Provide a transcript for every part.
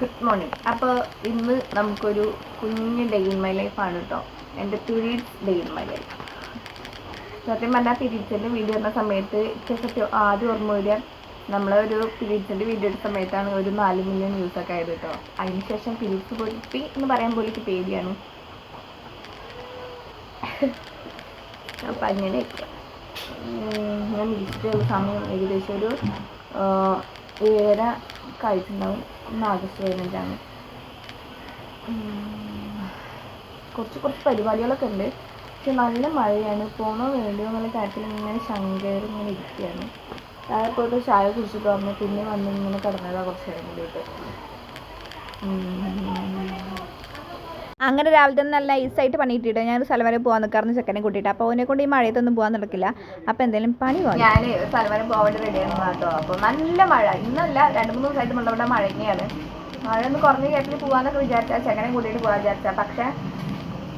Good morning അപ്പോൾ ഇന്ന് നമുക്കൊരു കുഞ്ഞ് ഡേ ഇൻ മൈ ആണ് കേട്ടോ എന്റെ periods day in my life സത്യം പറഞ്ഞാൽ പീരീഡ്സിന്റെ വീഡിയോ എന്ന സമയത്ത് സത്യം ആദ്യം ഓർമ്മ വരിക. നമ്മളൊരു പീരീഡ്സിന്റെ വീഡിയോ എടുത്ത സമയത്താണ് ഒരു നാല് മില്യൺ വ്യൂസ് ഒക്കെ ആയത് കേട്ടോ അതിനുശേഷം പീരീഡ്സ് പൊട്ടി എന്ന് പറയാൻ പോലും പേടിയാണ്. അപ്പം അങ്ങനെയൊക്കെ. ഉം, ഞാൻ വിളിച്ചിട്ടുള്ള സമയം ഏകദേശം ഒരു ഏഴര കഴിച്ചിട്ടുണ്ടാവും ഒന്ന് ആഗസ്റ്റ് പതിനഞ്ചാണ് കുറച്ച് കുറച്ച് പരിപാടികളൊക്കെ ഉണ്ട്. പക്ഷെ നല്ല മഴയാണ്. പോണോ വേണ്ടയോ എന്നുള്ള കാര്യത്തിൽ ഇങ്ങനെ ശങ്കേർ ഇങ്ങനെ ഇരിക്കുകയാണ്. താഴെ പോയിട്ട് ചായ കുടിച്ചിട്ട് വന്നു. പിന്നെ വന്ന് ഇങ്ങനെ കിടന്നതാണ് കുറച്ച് നേരം കൂടിയിട്ട്. അങ്ങനെ രാവിലെ തന്നെ നല്ല നൈസായിട്ട് പണിയിട്ടിട്ട് ഞാൻ ഒരു സ്ഥലം വരെ പോകാൻ നിൽക്കാറുണ്ട് ചെക്കനെ കൂട്ടിയിട്ട്. അപ്പോൾ അവനെ കൊണ്ട് ഈ മഴയത്തൊന്നും പോകാൻ നടക്കില്ല. അപ്പോൾ എന്തെങ്കിലും പണി പോകാം ഞാൻ വരെ പോകാൻ വേണ്ടി റെഡിയാണ് കേട്ടോ. അപ്പോൾ നല്ല മഴ. ഇന്നല്ല രണ്ട് മൂന്ന് ദിവസമായിട്ട് നമ്മുടെ മഴ തന്നെയാണ്. മഴ ഒന്ന് കുറഞ്ഞ കേട്ടിൽ പോകാന്നൊക്കെ വിചാരിച്ചാൽ ചെക്കനെ കൂട്ടിയിട്ട് പോകാൻ വിചാരിച്ചാൽ പക്ഷേ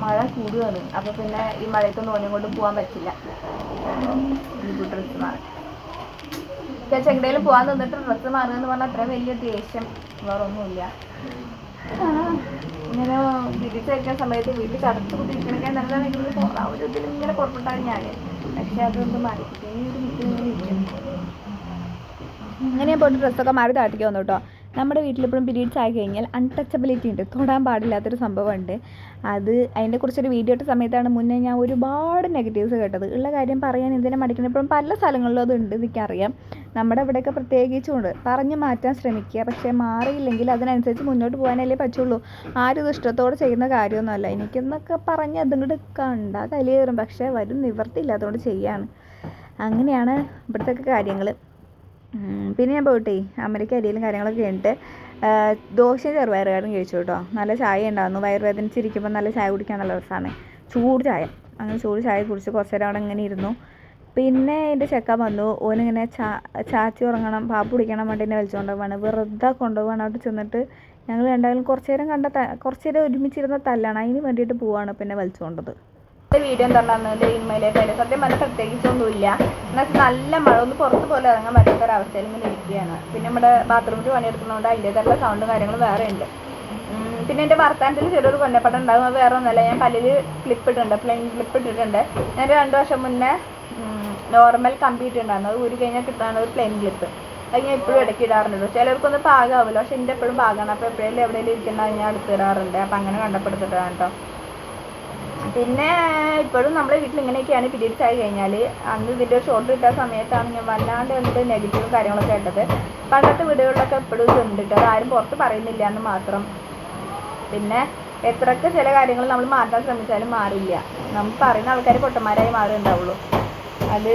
മഴ കൂടുകയാണ് അപ്പോൾ പിന്നെ ഈ മഴയത്തൊന്നും ഓനെ കൊണ്ട് പോകാൻ പറ്റില്ല. ഡ്രസ്സ് മാറി ചെങ്കടയിൽ പോകാൻ നിന്നിട്ട് ഡ്രസ്സ് മാറുക എന്ന് പറഞ്ഞാൽ അത്രയും വലിയ ദേഷ്യം. വേറൊന്നുമില്ല. ഇങ്ങനെ തിരിച്ചു സമയത്ത് വീട്ടിൽ ചടച്ചു കുത്തിരിക്കണൊക്കെ നല്ല ഭയങ്കര ആ ഒരു ഇതിൽ ഇങ്ങനെ പുറപ്പെട്ടാണ് ഞാൻ പക്ഷെ അതൊന്നും മാറി. ഒരു ഇങ്ങനെ ഞാൻ പോയിട്ട് ഡ്രസ്സൊക്കെ മാറി താഴ്ത്തിക്ക് വന്നു കേട്ടോ നമ്മുടെ വീട്ടിലിപ്പോഴും പീരീഡ്സ് ആയി കഴിഞ്ഞാൽ അൺടച്ചബിലിറ്റി ഉണ്ട്. തൊടാൻ പാടില്ലാത്തൊരു സംഭവമുണ്ട്. അത് അതിനെക്കുറിച്ചൊരു വീഡിയോ ഇട്ട സമയത്താണ് മുന്നേ ഞാൻ ഒരുപാട് നെഗറ്റീവ്സ് കേട്ടത്. ഉള്ള കാര്യം പറയാൻ എന്തിനാ മടിക്കണം? ഇപ്പോഴും പല സ്ഥലങ്ങളിലും അത് ഉണ്ട് എനിക്കറിയാം. നമ്മുടെ ഇവിടെയൊക്കെ പ്രത്യേകിച്ചും ഉണ്ട്. പറഞ്ഞു മാറ്റാൻ ശ്രമിക്കുക. പക്ഷേ മാറിയില്ലെങ്കിൽ അതിനനുസരിച്ച് മുന്നോട്ട് പോകാനല്ലേ പറ്റുള്ളൂ. ആരും ഇത് ഇഷ്ടത്തോടെ ചെയ്യുന്ന കാര്യമൊന്നുമല്ല. എനിക്കെന്നൊക്കെ പറഞ്ഞ് അതിങ്ങോട്ട് കണ്ട കലിയേറും പക്ഷേ വരും നിവർത്തിയില്ലാത്തതുകൊണ്ട് ചെയ്യാണ്. അങ്ങനെയാണ് ഇവിടുത്തെ കാര്യങ്ങൾ പിന്നെ ഞാൻ പോയിട്ടേ അമ്മയ്ക്ക് അരിയിലും കാര്യങ്ങളൊക്കെ കഴിഞ്ഞിട്ട് ദോശയും ചെറുപയറുകാരും കഴിച്ചു കേട്ടോ. നല്ല ചായ ഉണ്ടായിരുന്നു. വയറുവേദനിച്ചിരിക്കുമ്പോൾ നല്ല ചായ കുടിക്കാൻ നല്ല രസമാണ് ചൂട് ചായ. അങ്ങനെ ചൂട് ചായ കുടിച്ച് കുറച്ച് നേരം അവിടെ ഇങ്ങനെ ഇരുന്നു. പിന്നെ എന്റെ ചെക്ക വന്നു. ഓനിങ്ങനെ ചാ ചാച്ചി ഉറങ്ങണം പാപ്പ് കുടിക്കണം വേണ്ടി എന്നെ വലിച്ചുകൊണ്ട് പോവാണ് വെറുതെ കൊണ്ടുപോവാണ് അവിടെ ചെന്നിട്ട് ഞങ്ങൾ രണ്ടായാലും കുറച്ച് നേരം കണ്ട കുറച്ച് നേരം ഒരുമിച്ചിരുന്ന തല്ലാണ്. അതിന് വേണ്ടിയിട്ട് പോവാണ് പിന്നെ വലിച്ചുകൊണ്ടത് വീഡിയോ എന്താണെന്ന് ഡേ ഇൻ മൈ ലൈഫ് അതിൽ സത്യം പറഞ്ഞാൽ പ്രത്യേകിച്ചൊന്നുമില്ല. എന്നാൽ നല്ല മഴ ഒന്ന് പുറത്ത് പോലെ ഇറങ്ങാൻ പറ്റാത്ത ഒരു അവസ്ഥയിൽ ഇങ്ങനെ ഇരിക്കുകയാണ്. പിന്നെ നമ്മുടെ ബാത്റൂമിൽ പണിയെടുക്കുന്നതുകൊണ്ട് അതിന്റേതായിട്ടുള്ള സൗണ്ടും കാര്യങ്ങളും വേറെ ഉണ്ട്. പിന്നെ എന്റെ വർത്താനത്തിൽ ചെറിയൊരു കൊന്നപ്പടം ഉണ്ടാകും വേറെ ഒന്നുമല്ല. ഞാൻ പല്ലിൽ ക്ലിപ്പ് ഇട്ടിട്ടുണ്ട്. പ്ലെയിൻ ക്ലിപ്പ് ഇട്ടിട്ടുണ്ട്. ഞാൻ രണ്ട് വർഷം മുന്നേ നോർമൽ കമ്പ്യൂട്ടർ ഉണ്ടായിരുന്നു അത് ഊരി കഴിഞ്ഞാൽ കിട്ടാണ് ഒരു പ്ലെയിൻ ക്ലിപ്പ് അത് ഞാൻ എപ്പോഴും ഇടയ്ക്ക് ഇടാറുണ്ട് ചിലർക്കൊന്നും പാകാവില്ല. പക്ഷെ എന്റെ എപ്പോഴും പാകാണ്. അപ്പോൾ എപ്പോഴെങ്കിലും എവിടെയെങ്കിലും ഇരിക്കുന്ന ഞാൻ എടുത്തിടാറുണ്ട് അപ്പോൾ അപ്പം അങ്ങനെ കണ്ടപ്പെടുത്തിട്ടാണ് കേട്ടോ. പിന്നെ ഇപ്പോഴും നമ്മുടെ വീട്ടിൽ ഇങ്ങനെയൊക്കെയാണ് പീരീഡ്സ് ആയി കഴിഞ്ഞാൽ അന്ന് ഇതിന്റെ ഷോർട്ട് കിട്ടാൻ സമയത്താണ് ഞാൻ വല്ലാണ്ട് എന്ത് നെഗറ്റീവ് കാര്യങ്ങളൊക്കെ കേട്ടത്. പണ്ടത്തെ വീടുകളിലൊക്കെ എപ്പോഴും ഇത് ഉണ്ട് കേട്ടോ. ആരും പുറത്ത് പറയുന്നില്ല എന്ന് മാത്രം. പിന്നെ എത്രയൊക്കെ ചില കാര്യങ്ങൾ നമ്മൾ മാറ്റാൻ ശ്രമിച്ചാലും മാറില്ല. നമുക്ക് പറയുന്ന ആൾക്കാർ പൊട്ടന്മാരായി മാറുണ്ടാവുള്ളൂ അത്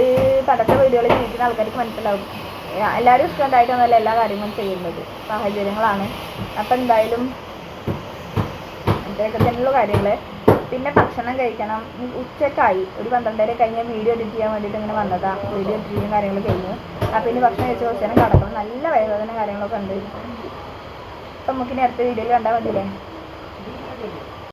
പണ്ടത്തെ വീടുകളിൽ ജീവിക്കുന്ന ആൾക്കാർക്ക് മനസ്സിലാവും. എല്ലാവരും ഇഷ്ടമുണ്ടായിട്ടൊന്നുമല്ല എല്ലാ കാര്യങ്ങളും ചെയ്യുന്നത്. സാഹചര്യങ്ങളാണ്. അപ്പം എന്തായാലും ഇതൊക്കെ തന്നെയുള്ള കാര്യങ്ങൾ പിന്നെ ഭക്ഷണം കഴിക്കണം. ഉച്ചക്കായി ഒരു പന്ത്രണ്ടര കഴിഞ്ഞ വീഡിയോ എഡിറ്റ് ചെയ്യാൻ വേണ്ടിയിട്ട് ഇങ്ങനെ വന്നതാ. വീഡിയോ എഡിറ്റിങ്ങും കാര്യങ്ങൾ കഴിഞ്ഞു. അപ്പം ഇനി ഭക്ഷണം കഴിച്ച് കുറച്ച് നേരം കിടക്കണം. നല്ല വയറുവേദന കാര്യങ്ങളൊക്കെ ഉണ്ട്. അപ്പം നമുക്കിനി അടുത്ത വീഡിയോയിൽ കണ്ടാൽ മതിയില്ലേ?